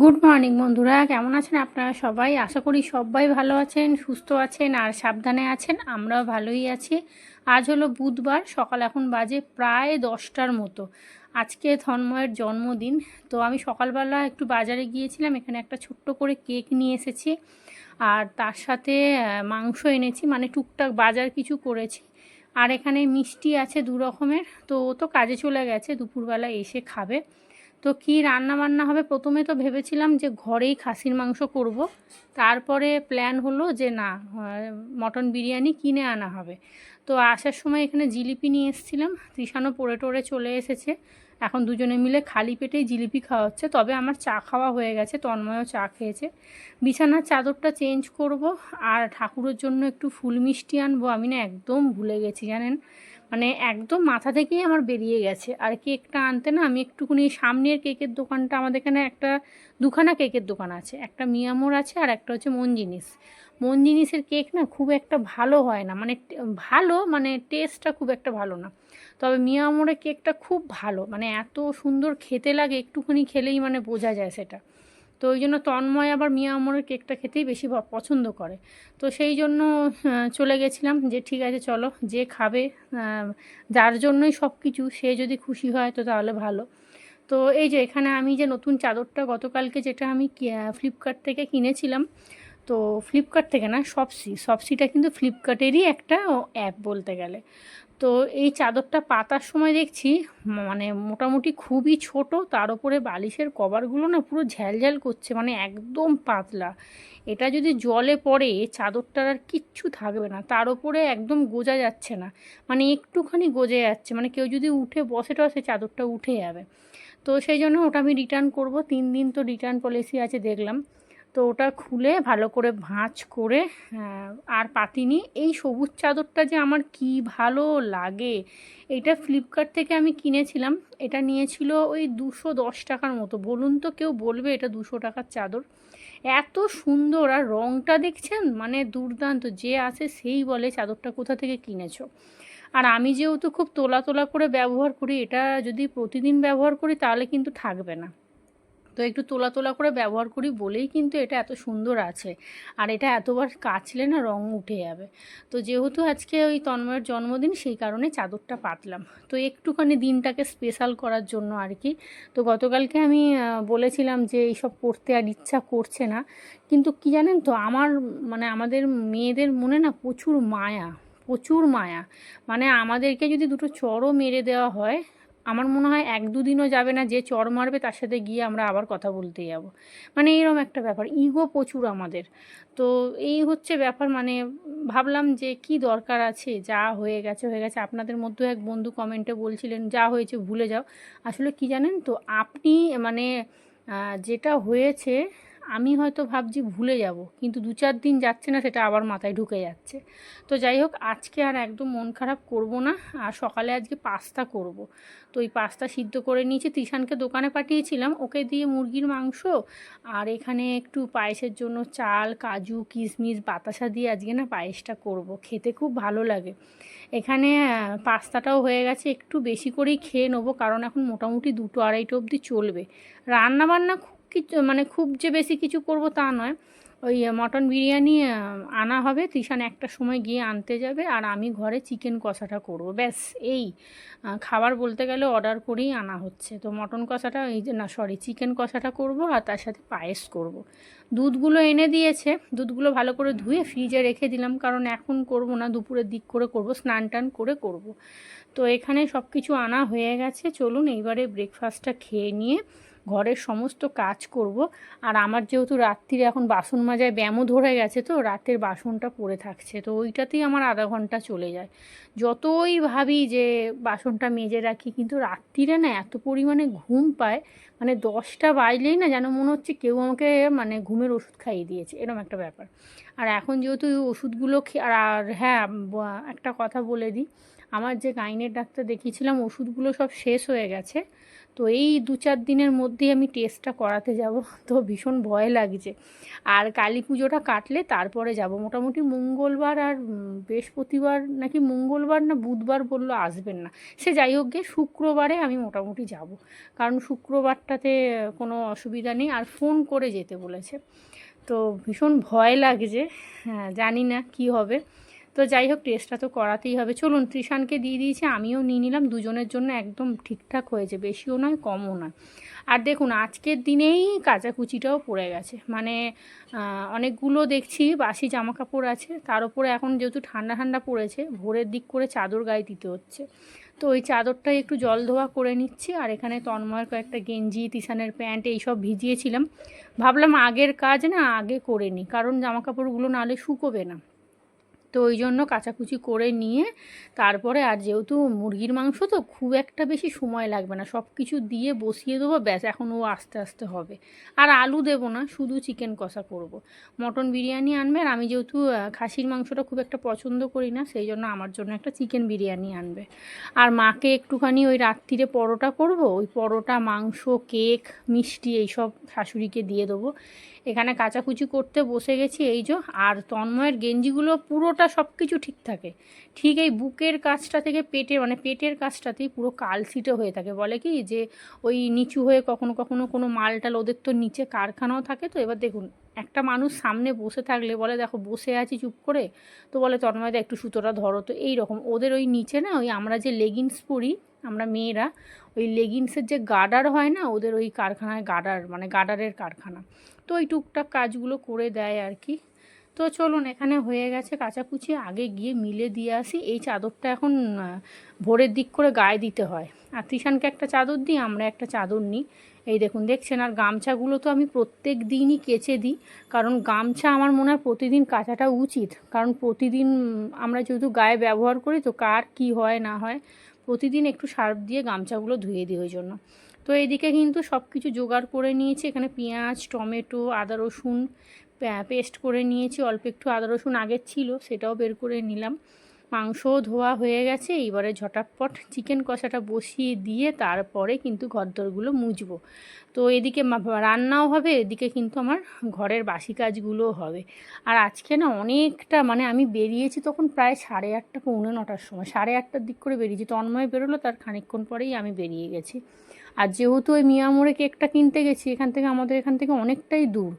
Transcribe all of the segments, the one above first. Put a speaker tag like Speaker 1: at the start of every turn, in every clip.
Speaker 1: Good morning বন্ধুরা, কেমন আছেন আপনারা সবাই? আশা করি সবাই ভালো আছেন, সুস্থ আছেন আর সাবধানে আছেন, আমরাও ভালোই আছি। আজ হলো বুধবার, সকাল এখন বাজে প্রায় দশটার মতো। আজকে ধন্ময়ের জন্মদিন, তো আমি সকালবেলা একটু বাজারে গিয়েছিলাম, এখানে একটা ছোট্ট করে কেক নিয়ে এসেছি। আর তার সাথে মাংস এনেছি মানে টুকটাক বাজার কিছু করেছি। আর এখানে মিষ্টি আছে দু রকমের, তো ও তো কাজে চলে গেছে, দুপুরবেলা এসে খাবে। তো কি রান্না বান্না হবে? প্রথমে তো ভেবেছিলাম যে ঘরেই খাসির মাংস করব। তারপরে প্ল্যান হলো যে না মটন বিরিয়ানি কিনে আনা হবে। তো আসার সময় এখানে জিলিপি নিয়ে এসেছিলাম। তৃষানও পড়ে টড়ে চলে এসেছে। এখন দুজনে মিলে খালি পেটেই জিলিপি খাওয়া হচ্ছে তবে আমার চা খাওয়া হয়ে গেছে, তন্ময়ও চা খেয়েছে। বিছানার চাদরটা চেঞ্জ করব আর ঠাকুরের জন্য একটু ফুল মিষ্টি আনব। আমি না একদম ভুলে গেছি, জানেন? মানে একদম মাথা থেকেই আমার বেরিয়ে গেছে। আর কেকটা আনতে না আমি একটুখানি সামনের কেকের দোকানটা, আমাদের এখানে একটা দুখানা কেকের দোকান আছে। একটা মিয়ামোর আছে আর একটা হচ্ছে মন জিনিস মন জিনিসের কেক না খুব একটা ভালো হয় না। মানে ভালো মানে টেস্টটা খুব একটা ভালো না। তবে মিয়ামোরের কেকটা খুব ভালো। মানে এত সুন্দর খেতে লাগে, একটুখানি খেলেই মানে বোঝা যায় সেটা। তো ওই জন্য তন্ময় আবার মিয়া আমরের কেকটা খেতেই বেশি পছন্দ করে। তো সেই জন্য চলে গেছিলাম যে ঠিক আছে চলো, যে খাবে যার জন্যই সব কিছু, সে যদি খুশি হয় তো তাহলে ভালো। তো এই যে এখানে আমি যে নতুন চাদরটা গতকালকে যেটা আমি ফ্লিপকার্ট থেকে কিনেছিলাম তো ফ্লিপকার্ট থেকে না সপসি সপসিটা কিন্তু ফ্লিপকার্টেরই একটা অ্যাপ বলতে গেলে। তো এই চাদরটা পাতার সময় দেখছি মানে মোটামুটি খুবই ছোট, তার উপরে বালিশের কভারগুলো না পুরো ঝ্যালঝ্যাল করছে মানে একদম পাতলা। এটা যদি জলে পড়ে, চাদরটার আর কিচ্ছু থাকবে না, তার উপরে একদম গোজা যাচ্ছে না মানে একটুখানি গজে যাচ্ছে মানে কেউ যদি উঠে বসে টসে চাদরটা উঠে যাবে। তো সেই জন্য ওটা আমি রিটার্ন করব, তিন দিন তো রিটার্ন পলিসি আছে, দেখলাম। তো ওটা খুলে ভালো করে ভাঁজ করে আর পাতিনি। এই সবুজ চাদরটা যে আমার কি ভালো লাগে, এটা ফ্লিপকার্ট থেকে আমি কিনেছিলাম। এটা নিয়েছিল ওই দুশো দশ টাকার মতো। বলুন তো কেউ বলবে এটা দুশো টাকার চাদর। এত সুন্দর, আর রঙটা দেখছেন? মানে দুর্দান্ত। যে আসে সেই বলে চাদরটা কোথা থেকে কিনেছো? আর আমি যেহেতু খুব তোলা তোলা করে ব্যবহার করি, এটা যদি প্রতিদিন ব্যবহার করি তাহলে কিন্তু থাকবে না। তো একটু তোলা তোলা করে ব্যবহার করি বলেই কিন্তু এটা এত সুন্দর আছে। আর এটা এতবার কাচলে না রং উঠে যাবে। তো যেহেতু আজকে ওই তন্ময়ের জন্মদিন, সেই কারণে চাদরটা পাতলাম। তো একটুখানি দিনটাকে স্পেশাল করার জন্য আর কি তো গতকালকে আমি বলেছিলাম যে এইসব করতে আর ইচ্ছা করছে না। কিন্তু কি জানেন তো, আমার মানে আমাদের মেয়েদের মনে না প্রচুর মায়া প্রচুর মায়া। মানে আমাদেরকে যদি দুটো চড়ও মেরে দেওয়া হয় আমার মনে হয় এক দুদিনও যাবে না, যে চর মারবে তার সাথে গিয়ে আমরা আবার কথা বলতে যাব। মানে এরকম একটা ব্যাপার ইগো প্রচুর আমাদের। তো এই হচ্ছে ব্যাপার মানে ভাবলাম যে কি দরকার আছে, যা হয়ে গেছে হয়ে গেছে। আপনাদের মধ্যে এক বন্ধু কমেন্টে বলছিলেন, যা হয়েছে ভুলে যাও। আসলে কি জানেন তো, আপনি মানে যেটা হয়েছে আমি হয়তো ভাবছি ভুলে যাব, কিন্তু দু চার দিন যাচ্ছে না সেটা আবার মাথায় ঢুকে যাচ্ছে। তো যাই হোক, আজকে আর একদম মন খারাপ করব না, আর সকালে আজকে পাস্তা করব। তো ওই পাস্তা সিদ্ধ করে নিয়েছি, তিশানকে দোকানে পাঠিয়েছিলাম, ওকে দিয়ে মুরগির মাংস, আর এখানে একটু পায়েসের জন্য চাল, কাজু, কিশমিশ, বাতাসা দিয়ে আজকে না পায়েসটা করব, খেতে খুব ভালো লাগে। এখানে পাস্তাটাও হয়ে গেছে, একটু বেশি করেই খেয়ে নেব, কারণ এখন মোটামুটি দুটো আড়াইটো অবধি চলবে। রান্না বান্না খুব কিছু মানে খুব যে বেশি কিছু করব তা নয়। ওই মটন বিরিয়ানি আনা হবে। তিশান একটা সময় গিয়ে আনতে যাবে আর আমি ঘরে চিকেন কষাটা করব। ব্যাস, এই। খাবার বলতে গেলে অর্ডার করেই আনা হচ্ছে। তো মটন কষাটা, এই যে, না, সরি, চিকেন কষাটা করব আর তার সাথে পায়েস করব। দুধগুলো এনে দিয়েছে। দুধগুলো ভালো করে ধুয়ে ফ্রিজে রেখে দিলাম কারণ এখন করব না, দুপুরের দিক করে করব, স্নান টান করে করব। তো এখানে সব কিছু আনা হয়ে গেছে। চলুন এইবারে ব্রেকফাস্টটা খেয়ে নিয়ে ঘরের সমস্ত কাজ করব। আর আমার যেহেতু রাত্রিরে এখন বাসন মাজায় ব্যায়ামও ধরে গেছে তো, রাতের বাসনটা পড়ে থাকছে। তো ওইটাতেই আমার আধা ঘণ্টা চলে যায়। যতই ভাবি যে বাসনটা মেজে রাখি, কিন্তু রাত্রিরে না এত পরিমাণে ঘুম পায় মানে দশটা বাজলেই না যেন মনে হচ্ছে কেউ আমাকে মানে ঘুমের ওষুধ খাইয়ে দিয়েছে এরকম একটা ব্যাপার। আর এখন যেহেতু এই ওষুধগুলো আর হ্যাঁ একটা কথা বলে দিই। আমার যে গাইনের ডাক্তার দেখিয়েছিলাম, ওষুধগুলো সব শেষ হয়ে গেছে। তো এই দু চার দিনের মধ্যেই আমি টেস্টটা করাতে যাব, তো ভীষণ ভয় লাগছে। আর কালী পুজোটা কাটলে তারপরে যাব। মোটামুটি মঙ্গলবার আর বৃহস্পতিবার নাকি মঙ্গলবার না বুধবার বলল আসবেন না। সে যাই হোক গিয়ে শুক্রবারে আমি মোটামুটি যাব। কারণ শুক্রবারটাতে কোনো অসুবিধা নেই। আর ফোন করে যেতে বলেছে। তো ভীষণ ভয় লাগছে। হ্যাঁ জানি না কি হবে। তো যাই হোক টেস্টটা তো করাতেই হবে। চলুন ত্রিশানকে দিয়ে দিয়েছি, আমিও নিয়ে নিলাম। দুজনের জন্য একদম ঠিকঠাক হয়েছে, বেশিও নয়, কমও নয়। আর দেখুন, আজকের দিনেই কাচাকুচিটাও পড়ে গেছে। মানে অনেকগুলো দেখছি, বাসি জামা কাপড় আছে। তার উপরে এখন যেহেতু ঠান্ডা ঠান্ডা পড়েছে, ভোরের দিক করে চাদর গায়ে দিতে হচ্ছে। তো ওই চাদরটাই একটু জল ধোয়া করে নিচ্ছি, আর এখানে তন্ময়ের কয়েকটা গেঞ্জি তিসানের প্যান্ট, এইসব ভিজিয়েছিলাম। ভাবলাম আগের কাজ না, আগে করে নিই, কারণ জামা কাপড়গুলো নাহলে শুকোবে না। তো ওই জন্য কাচাকুচি করে নিয়ে তারপরে আর যেহেতু মুরগির মাংস তো খুব একটা বেশি সময় লাগবে না সব কিছু দিয়ে বসিয়ে দেবো, ব্যাস এখন ও আস্তে আস্তে হবে। আর আলু দেবো না, শুধু চিকেন কষা করব। মটন বিরিয়ানি আনবে আর আমি যেহেতু খাসির মাংসটা খুব একটা পছন্দ করি না, সেই জন্য আমার জন্য একটা চিকেন বিরিয়ানি আনবে। আর মাকে একটুখানি ওই রাত্রিরে পরোটা করব, ওই পরোটা, মাংস, কেক, মিষ্টি এইসব শাশুড়িকে দিয়ে দেবো। এখানে কাচাকুচি করতে বসে গেছি, এই যে, আর তন্ময়ের গেঞ্জিগুলো পুরোটা সব কিছু ঠিক থাকে। ঠিক এই বুকের কাজটা থেকে পেটের মানে পেটের কাজটাতেই পুরো কালসিটে হয়ে থাকে। বলে কি যে ওই নিচু হয়ে কখনো কখনো কোনো মালটাল ওদের তো নিচে কারখানাও থাকে তো। এবার দেখুন, একটা মানুষ সামনে বসে থাকলে বলে, দেখো, বসে আছি চুপ করে। তো বলে, তন্ময়দা, একটু সুতোটা ধরো। তো এই রকম ওদের ওই নিচে না ওই আমরা যে লেগিংস পরি, আমরা মেয়েরা, ওই লেগিংসের যে গার্ডার হয় না, ওদের ওই কারখানায় গার্ডার মানে গার্ডারের কারখানা। তো ওই টুকটাক কাজগুলো করে দেয় আর কি। তো চলুন, এখানে হয়ে গেছে কাচাকুচি। আগে গিয়ে মিলে দিয়ে আসি। এই চাদরটা এখন ভোরের দিক করে গায়ে দিতে হয়। আর ত্রিশানকে একটা চাদর দিই, আমরা একটা চাদর নিই। এই দেখুন, দেখছেন? আর গামছাগুলো তো আমি প্রত্যেক দিনই কেচে দিই। কারণ গামছা আমার মনে হয় প্রতিদিন কাচাটা উচিত। কারণ প্রতিদিন আমরা যেহেতু গায়ে ব্যবহার করি, তো কার কি হয় না হয়, প্রতিদিন একটু সার্ফ দিয়ে গামছাগুলো ধুয়ে দিই ওই জন্য। তো এইদিকে কিন্তু সব কিছু জোগাড় করে নিয়েছি। এখানে পেঁয়াজ, টমেটো, আদা রসুন পেস্ট করে নিয়েছি। অল্প একটু আদা রসুন আগের ছিল, সেটাও বের করে নিলাম। মাংসও ধোয়া হয়ে গেছে। এইবারে ঝটাপট চিকেন কষাটা বসিয়ে দিয়ে তারপরে কিন্তু ঘরদোরগুলো মুছবো। তো এদিকে রান্নাও হবে, এদিকে কিন্তু আমার ঘরের বাসি কাজগুলোও হবে। আর আজকে না অনেকটা মানে আমি বেরিয়েছি তখন প্রায় সাড়ে আটটা, পৌনে নটার সময়। সাড়ে আটটার দিক করে বেরিয়েছি। তন্ময় বেরোলো, তার খানিকক্ষণ পরেই আমি বেরিয়ে গেছি। আর যেহেতু ওই মিয়ামোড়ে কেকটা কিনতে গেছি, এখান থেকে আমাদের এখান থেকে অনেকটাই দূর।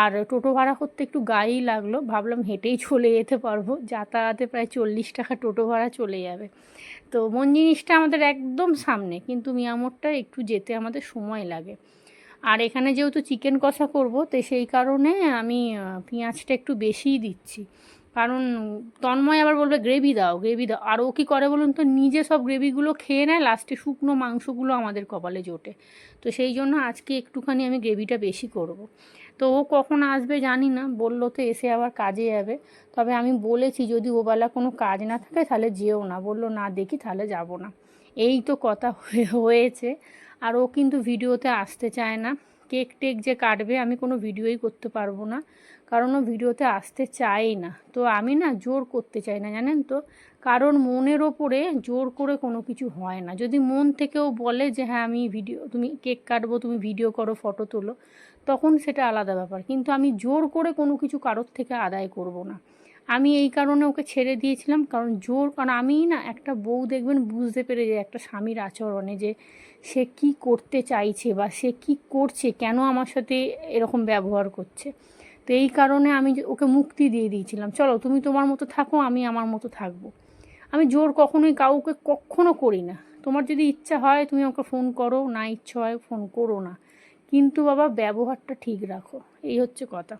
Speaker 1: আর টোটো ভাড়া করতে একটু গায়েই লাগল, ভাবলাম হেঁটেই চলে যেতে পারব। যাতায়াতে প্রায় চল্লিশ টাকা টোটো ভাড়া চলে যাবে। তো মন জিনিসটা আমাদের একদম সামনে, কিন্তু মিয়ামোড়টা একটু যেতে আমাদের সময় লাগে। আর এখানে যেহেতু চিকেন কষা করব, তো সেই কারণে আমি পেঁয়াজটা একটু বেশিই দিচ্ছি। কারণ তন্ময় আবার বলবে, গ্রেভি দাও গ্রেভি দাও। আর ও কী করে বলুন তো, নিজে সব গ্রেভিগুলো খেয়ে নেয়, লাস্টে শুকনো মাংসগুলো আমাদের কপালে জোটে। তো সেই জন্য আজকে একটুখানি আমি গ্রেভিটা বেশি করব। তো ও কখন আসবে জানি না, বলল তো এসে আবার কাজে যাবে। তবে আমি বলেছি, যদি ওবেলা কোনো কাজ না থাকে তাহলে যেও না। বলল, না, দেখি তাহলে যাব না। এই তো কথা হয়ে- হয়েছে। আর ও কিন্তু ভিডিওতে আসতে চায় না। কেক টেক যে কাটবে, আমি কোনো ভিডিওই করতে পারব না। কারণ ও ভিডিওতে আসতে চায় না। তো আমি না জোর করতে চাই না, জানেন তো? কারণ মনের ওপরে জোর করে কোনো কিছু হয় না। যদি মন থেকেও বলে যে হ্যাঁ আমি ভিডিও, তুমি কেক কাটবো, তুমি ভিডিও করো, ফটো তোলো, তখন সেটা আলাদা ব্যাপার। কিন্তু আমি জোর করে কোনো কিছু কারোর থেকে আদায় করব না। আমি এই কারণে ওকে ছেড়ে দিয়েছিলাম, কারণ জোর, কারণ আমি না একটা বউ দেখবেন বুঝতে পেরে যায় একটা স্বামীর আচরণে যে সে কি করতে চাইছে বা সে কি করছে, কেন আমার সাথে এরকম ব্যবহার করছে। তো এই কারণে আমি ওকে মুক্তি দিয়ে দিয়েছিলাম। চলো, তুমি তোমার মতো থাকো, আমি আমার মতো থাকব। আমি জোর কখনোই কাউকে কখনো করি না। তোমার যদি ইচ্ছা হয়, তুমি আমাকে ফোন করো। না ইচ্ছা হয় ফোন করো না। কিন্তু বাবা, ব্যবহারটা ঠিক রাখো। এই হচ্ছে কথা।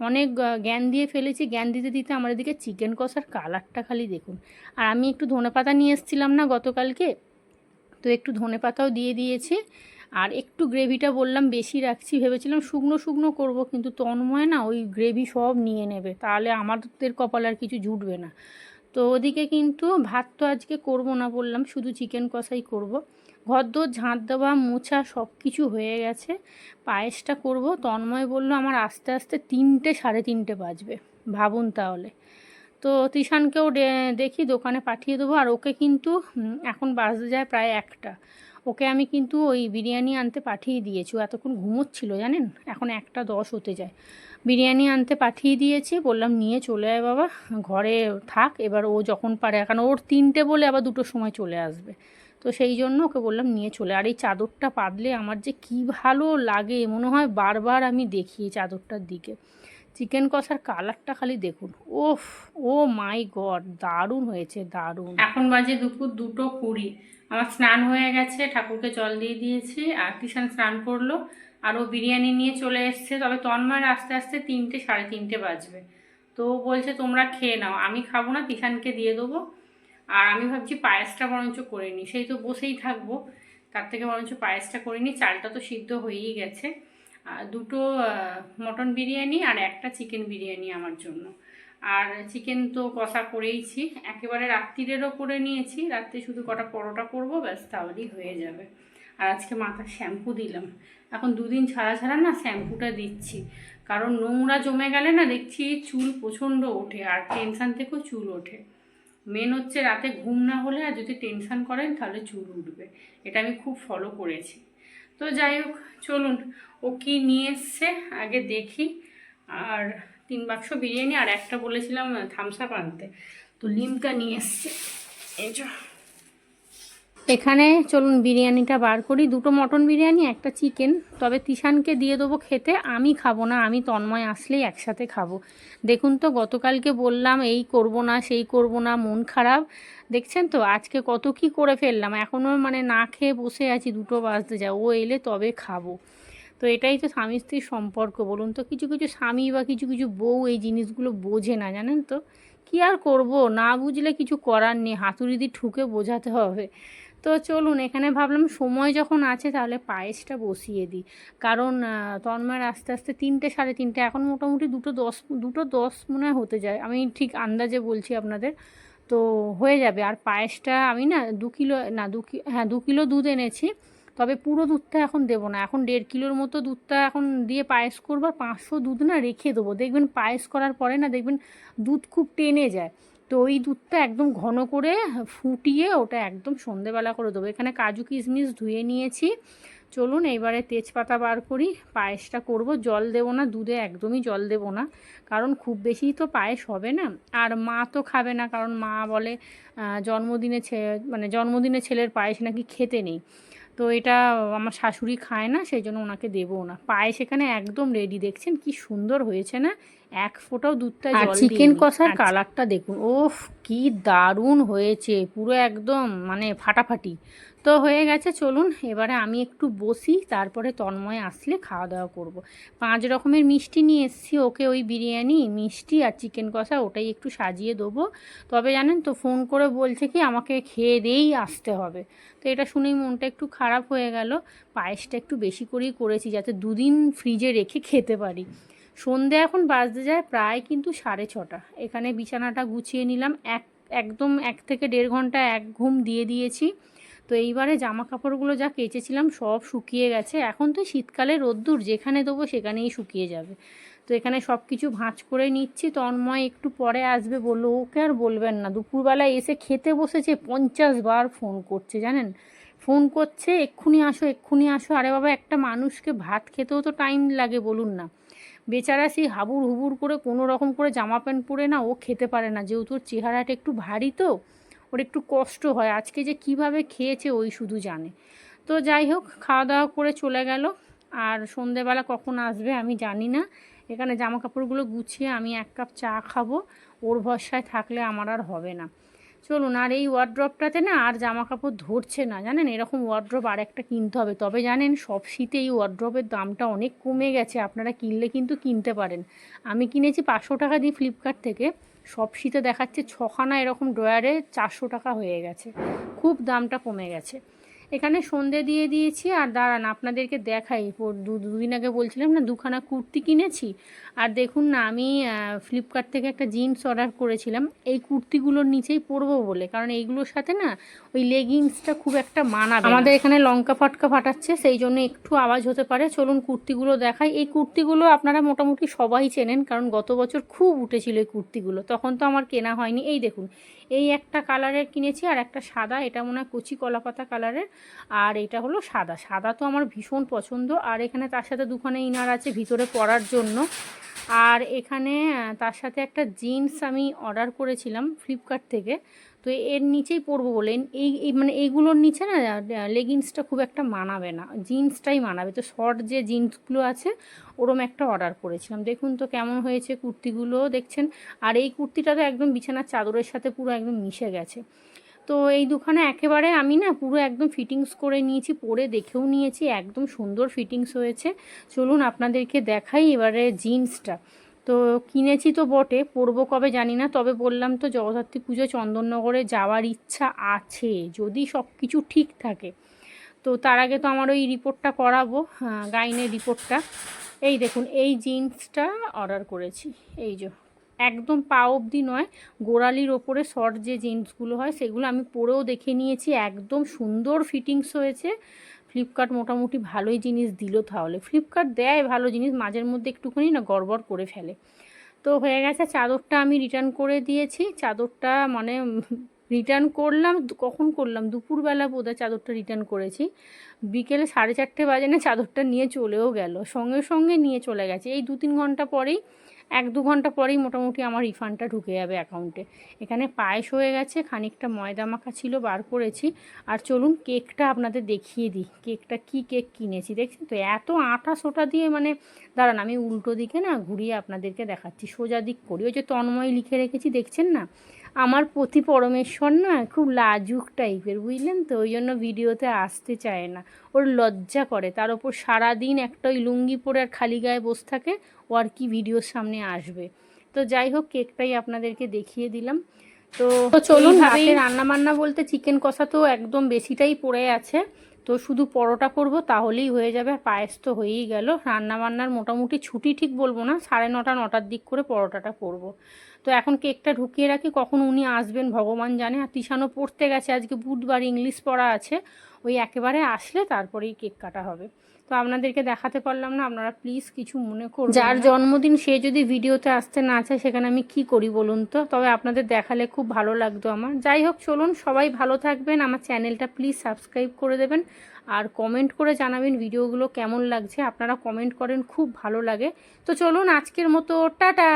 Speaker 1: অনেক জ্ঞান দিয়ে ফেলেছি। জ্ঞান দিতে দিতে আমার এদিকে চিকেন কষার কালারটা খালি দেখুন। আর আমি একটু ধনেপাতা নিয়ে এসেছিলাম না গতকালকে? তো একটু ধনেপাতাও দিয়ে দিয়েছি। আর একটু গ্রেভিটা বললাম বেশি রাখছি, ভেবেছিলাম শুকনো শুকনো করব, কিন্তু তন্ময় না ওই গ্রেভি সব নিয়ে নেবে। তাহলে আমাদের কপাল আর কিছু জুটবে না। তো ওদিকে কিন্তু ভাত তো আজকে করব না বললাম, শুধু চিকেন কষাই করব। ঘরদোর, ঝাঁট দেওয়া, মোছা সব কিছু হয়ে গেছে। পায়েসটা করব, তন্ময় বলল আমার আস্তে আস্তে তিনটে সাড়ে তিনটে বাজবে। ভাবুন তাহলে। তো তিশানকেও দেখি দোকানে পাঠিয়ে দেবো, আর ওকে কিন্তু এখন বাজতে যায় প্রায় একটা। ওকে আমি কিন্তু ওই বিরিয়ানি আনতে পাঠিয়ে দিয়েছি। ও এতক্ষণ ঘুমোচ্ছিল, জানেন? এখন একটা দশ হতে যায়। বিরিয়ানি আনতে পাঠিয়ে দিয়েছি, বললাম নিয়ে চলে আয় বাবা, ঘরে থাক। এবার ও যখন পারে কারণ ওর তিনটে বলে আবার দুটোর সময় চলে আসবে। তো সেই জন্য ওকে বললাম নিয়ে চলে। আর এই চাদরটা পাতলে আমার যে কি ভালো লাগে, মনে হয় বারবার আমি দেখি এই চাদরটার দিকে। চিকেন কষার কালারটা খালি দেখুন। ওফ, ও মাই গড, দারুণ হয়েছে, দারুণ। এখন বাজে দুপুর দুটো কুড়ি। আমার স্নান হয়ে গেছে, ঠাকুরকে জল দিয়ে দিয়েছি, আর কিষান স্নান করল, আর ও বিরিয়ানি নিয়ে চলে এসছে, তবে তন্ময়ের আস্তে আস্তে তিনটে, সাড়ে তিনটে বাজবে। তো বলছে, তোমরা খেয়ে নাও, আমি খাব না কিষানকে দিয়ে দেবো। আর আমি ভাবছি, পায়েসটা বরঞ্চ করে নিই। সেই তো বসেই থাকব, তার থেকে বরঞ্চ পায়েসটা করে নিই। চালটা তো সিদ্ধ হয়েই গেছে। দুটো মটন বিরিয়ানি আর একটা চিকেন বিরিয়ানি আমার জন্য। আর চিকেন তো কষা করেইছি। একেবারে রাত্রিরেরও করে নিয়েছি। রাত্রে শুধু কটা পরোটা করব, ব্যাস তাহলেই হয়ে যাবে। আর আজকে মাথার শ্যাম্পু দিলাম। এখন দুদিন ছাড়া ছাড়া না শ্যাম্পুটা দিচ্ছি। কারণ নোংরা জমে গেলে না দেখছি চুল প্রচণ্ড ওঠে আর টেনশান থেকেও চুল ওঠে। মেন হচ্ছে রাতে ঘুম না হলে আর যদি টেনশান করেন তাহলে চুল উঠবে। এটা আমি খুব ফলো করেছি। তো যাই হোক, চলুন। ও কি নিয়ে এসছে, আগে দেখি। আর তিন বাক্স বিরিয়ানি আর একটা বলেছিলাম থামস আপ আনতে। তো লিমকা নিয়ে এসছে। এই এখানে চলুন বিরিয়ানিটা বার করি। দুটো মটন বিরিয়ানি, একটা চিকেন। তবে তিশানকে দিয়ে দেবো খেতে। আমি খাব না, আমি তন্ময় আসলেই একসাথে খাব। দেখুন তো, গতকালকে বললাম, এই করব না, সেই করব না, মন খারাপ। দেখছেন তো, আজকে কত কি করে ফেললাম। এখনও মানে না খেয়ে বসে আছি, দুটো বাজতে যা ও এলে তবে খাব। তো এটাই তো স্বামী স্ত্রীর সম্পর্ক, বলুন তো। কিছু কিছু স্বামী বা কিছু কিছু বউ এই জিনিসগুলো বোঝে না, জানেন তো? কি আর করব? না বুঝলে কিছু করার নেই, হাতুড়ি দিয়ে ঠুকে বোঝাতে হবে। তো চলুন, এখানে ভাবলাম সময় যখন আছে তাহলে পায়েসটা বসিয়ে দিই। কারণ তন্ময়ের আস্তে আস্তে তিনটে, সাড়ে তিনটে, এখন মোটামুটি দুটো দশ দুটো দশ মনে হতে যায়। আমি ঠিক আন্দাজে বলছি আপনাদের। তো হয়ে যাবে। আর পায়েসটা আমি না দু কিলো, না দু কিলো হ্যাঁ দু কিলো দুধ এনেছি। তবে পুরো দুধটা এখন দেবো না। এখন দেড় কিলোর মতো দুধটা এখন দিয়ে পায়েস করব আর পাঁচশো দুধ না রেখে দেবো। দেখবেন পায়েস করার পরে না দেখবেন দুধ খুব টেনে যায়। তো ওই দুধটা একদম ঘন করে ফুটিয়ে ওটা একদম সন্ধেবেলা করে দেবো। এখানে কাজু কিশমিশ ধুয়ে নিয়েছি। চলুন এইবারে তেজপাতা বার করি, পায়েসটা করব। জল দেবো না, দুধে একদমই জল দেবো না। কারণ খুব বেশি তো পায়েস হবে না। আর মা তো খাবে না, কারণ মা বলে জন্মদিনে মানে জন্মদিনে ছেলের পায়েস নাকি খেতে নেই। তো এটা আমার শাশুড়ি খায় না, সেই জন্য ওনাকে দেবো না। পায়ে সেখানে একদম রেডি দেখছেন কি সুন্দর হয়েছে না? এক ফোঁটাও দুধটা জল চিকেন কষার কালারটা দেখুন ওফ কি দারুণ হয়েছে পুরো একদম মানে ফাটাফাটি। তো হয়ে গেছে চলুন এবারে আমি একটু বসি তারপরে তন্ময় আসলে খাওয়া দাওয়া করব। পাঁচ রকমের মিষ্টি নিয়ে এসেছি ওকে ওই বিরিয়ানি মিষ্টি আর চিকেন কষা ওটাই একটু সাজিয়ে দেবো। তবে জানেন তো ফোন করে বলছে কি আমাকে খেয়ে দিয়েই আসতে হবে। তো এটা শুনেই মনটা একটু খারাপ হয়ে গেল পায়েসটা একটু বেশি করেই করেছি যাতে দুদিন ফ্রিজে রেখে খেতে পারি। সন্ধে এখন বাজতে যায় প্রায় কিন্তু সাড়ে ছটা। এখানে বিছানাটা গুছিয়ে নিলাম। এক, একদম এক থেকে দেড় ঘণ্টা এক ঘুম দিয়ে দিয়েছি। তো এইবারে জামা কাপড়গুলো যা কেচেছিলাম সব শুকিয়ে গেছে। এখন তো শীতকালে রোদ্দুর, যেখানে দেবো সেখানেই শুকিয়ে যাবে। তো এখানে সব কিছু ভাঁজ করে নিচ্ছি। তন্ময় একটু পরে আসবে, বলল, ওকে আর বলবেন না। দুপুরবেলায় এসে খেতে বসেছে, পঞ্চাশ বার ফোন করছে, জানেন? ফোন করছে, এক্ষুনি আসো এক্ষুনি আসো। আরে বাবা, একটা মানুষকে ভাত খেতেও তো টাইম লাগে, বলুন না। বেচারা সেই হাবুর হুবুর করে কোনো রকম করে জামা প্যান্ট পরে না, ও খেতে পারে না। যেহেতু ওর চেহারাটা একটু ভারী তো, ওর একটু কষ্ট হয়। আজকে যে কীভাবে খেয়েছে ওই শুধু জানে। তো যাই হোক, খাওয়া দাওয়া করে চলে গেল। আর সন্ধেবেলা কখন আসবে আমি জানি না। এখানে জামা কাপড়গুলো গুছিয়ে আমি এক কাপ চা খাব। ওর ভরসায় থাকলে আমার আর হবে না। চলুন, আর এই ওয়ার্ড্রপটাতে না আর জামা কাপড় ধরছে না, জানেন? এরকম ওয়ার্ড্রপ আর একটা কিনতে হবে। তবে জানেন, সব শীতে এই ওয়ার্ড্রপের দামটা অনেক কমে গেছে। আপনারা কিনলে কিন্তু কিনতে পারেন। আমি কিনেছি পাঁচশো টাকা দিয়ে ফ্লিপকার্ট থেকে। সব শীতে দেখাচ্ছে ছখানা এরকম ড্রয়ারে চারশো টাকা হয়ে গেছে। খুব দামটা কমে গেছে। এখানে সন্ধে দিয়ে দিয়েছি, আর দাঁড়ান আপনাদেরকে দেখাই। দু, দুদিন আগে বলছিলাম না, দুখানা কুর্তি কিনেছি। আর দেখুন না, আমি ফ্লিপকার্ট থেকে একটা জিন্স অর্ডার করেছিলাম। এই কুর্তিগুলোর নিচেই পরবো বলে। কারণ এইগুলোর সাথে না, ওই লেগিংসটা খুব একটা মানাবে আমাদের এখানে লঙ্কা ফাটকা ফাটাচ্ছে, সেই জন্য একটু আওয়াজ হতে পারে। চলুন কুর্তিগুলো দেখাই। এই কুর্তিগুলো আপনারা মোটামুটি সবাই চেনেন, কারণ গত বছর খুব উঠেছিল এই কুর্তিগুলো। তখন তো আমার কেনা হয়নি। এই দেখুন এই একটা কালারের কিনেছি আর একটা সাদা। এটা মনে হয় কচি কলাপাতা কালারের। আর এটা হলো সাদা। সাদা তো আমার ভীষণ পছন্দ। আর এখানে তার সাথে দুখানে ইনার আছে ভিতরে পরার জন্য। আর এখানে তার সাথে একটা জিন্স আমি অর্ডার করেছিলাম ফ্লিপকার্ট থেকে। তো এর নিচেই পরবো বলেন এই এই মানে এইগুলোর নিচে না লেগিংসটা খুব একটা মানাবে না জিন্সটাই মানাবে। তো শর্ট যে জিন্সগুলো আছে, ওরম একটা অর্ডার করেছিলাম। দেখুন তো কেমন হয়েছে কুর্তিগুলো, দেখছেন? আর এই কুর্তিটা তো একদম বিছানার চাদরের সাথে পুরো একদম মিশে গেছে। তো এই দুখানে একেবারে আমি না পুরো একদম ফিটিংস করে নিয়েছি, পরে দেখেও নিয়েছি, একদম সুন্দর ফিটিংস হয়েছে। চলুন আপনাদেরকে দেখাই এবারে জিন্সটা তো কিনেছি তো বটে পরবো কবে জানি না তবে বললাম তো জগদ্ধাত্রী পুজো চন্দননগরে যাওয়ার ইচ্ছা আছে যদি সব কিছু ঠিক থাকে। তো তার আগে তো আমার ওই রিপোর্টটা করাবো হ্যাঁ, গাইনের রিপোর্টটা। এই দেখুন এই জিন্সটা অর্ডার করেছি এই যে একদম পা অবধি নয় গোড়ালির ওপরে শর্ট যে জিন্সগুলো হয় সেগুলো আমি পরেও দেখে নিয়েছি একদম সুন্দর ফিটিংস হয়েছে। ফ্লিপকার্ট মোটামুটি ভালোই জিনিস দিল তাহলে। ফ্লিপকার্ট দেয় ভালো জিনিস, মাঝের মধ্যে একটুখানি না গড়বড় করে ফেলে। তো হয়ে গেছে, চাদরটা আমি রিটার্ন করে দিয়েছি। চাদরটা মানে রিটার্ন করলাম, কখন করলাম? দুপুরবেলা বোধহয় চাদরটা রিটার্ন করেছি। বিকেলে সাড়ে চারটে বাজে না চাদরটা নিয়ে চলেও গেল। সঙ্গে সঙ্গে নিয়ে চলে গেছে। এই দু তিন ঘণ্টা পরেই এক দু ঘণ্টা পরেই মোটামুটি আমার রিফান্ডটা ঢুকে যাবে অ্যাকাউন্টে। এখানে পায়েস হয়ে গেছে, খানিকটা ময়দা মাখা ছিল, বার করেছি। আর চলুন কেকটা আপনাদের দেখিয়ে দিই, কেকটা কি কেক কিনেছি, দেখছেন তো? এত আটা সোটা দিয়ে মানে দাঁড়ান আমি উল্টো দিকে না ঘুরিয়ে আপনাদেরকে দেখাচ্ছি, সোজা দিক করি। ওই যে তন্ময় লিখে রেখেছি, দেখছেন না? আমার প্রতি পরমেশ্বর না খুব লাজুক টাইপের বুঝলেন তো? ওই জন্য ভিডিওতে আসতে চায় না। ওর লজ্জা করে। তার ওপর সারাদিন একটা ওই লুঙ্গি পরে আর খালি গায়ে বসে থাকে ও আর কি ভিডিওর সামনে আসবে। তো যাই হোক কেকটাই আপনাদেরকে দেখিয়ে দিলাম। তো চলুন রান্না বান্না বলতে চিকেন কষা তো একদম বেশিটাই পড়ে আছে। তো শুধু পরোটা করব, তাহলেই হয়ে যাবে। আর পায়েস তো হয়েই গেল। রান্না বান্নার মোটামুটি ছুটি ঠিক বলব না, সাড়ে নটা, নটার দিক করে পরোটাটা করব। তো এখন কেকটা ঢুকিয়ে রাখি, কখন উনি আসবেন ভগবান জানে। আর তিশানও পড়তে গেছে, আজকে বুধবার ইংলিশ পড়া আছে। ওই একেবারে আসলে তারপরেই কেক কাটা হবে। তো আপনাদেরকে দেখাতে পারলাম না আপনারা প্লিজ কিছু মনে করুন যার জন্মদিন সে যদি ভিডিওতে আসতে না চায় সেখানে আমি কি করি বলুন তো? তবে আপনাদের দেখালে খুব ভালো লাগতো আমার। যাই হোক চলুন সবাই ভালো থাকবেন। আমার চ্যানেলটা প্লিজ সাবস্ক্রাইব করে দেবেন। আর কমেন্ট করে জানাবেন ভিডিওগুলো কেমন লাগছে। আপনারা কমেন্ট করেন খুব ভালো লাগে। তো চলুন আজকের মতো টাটা!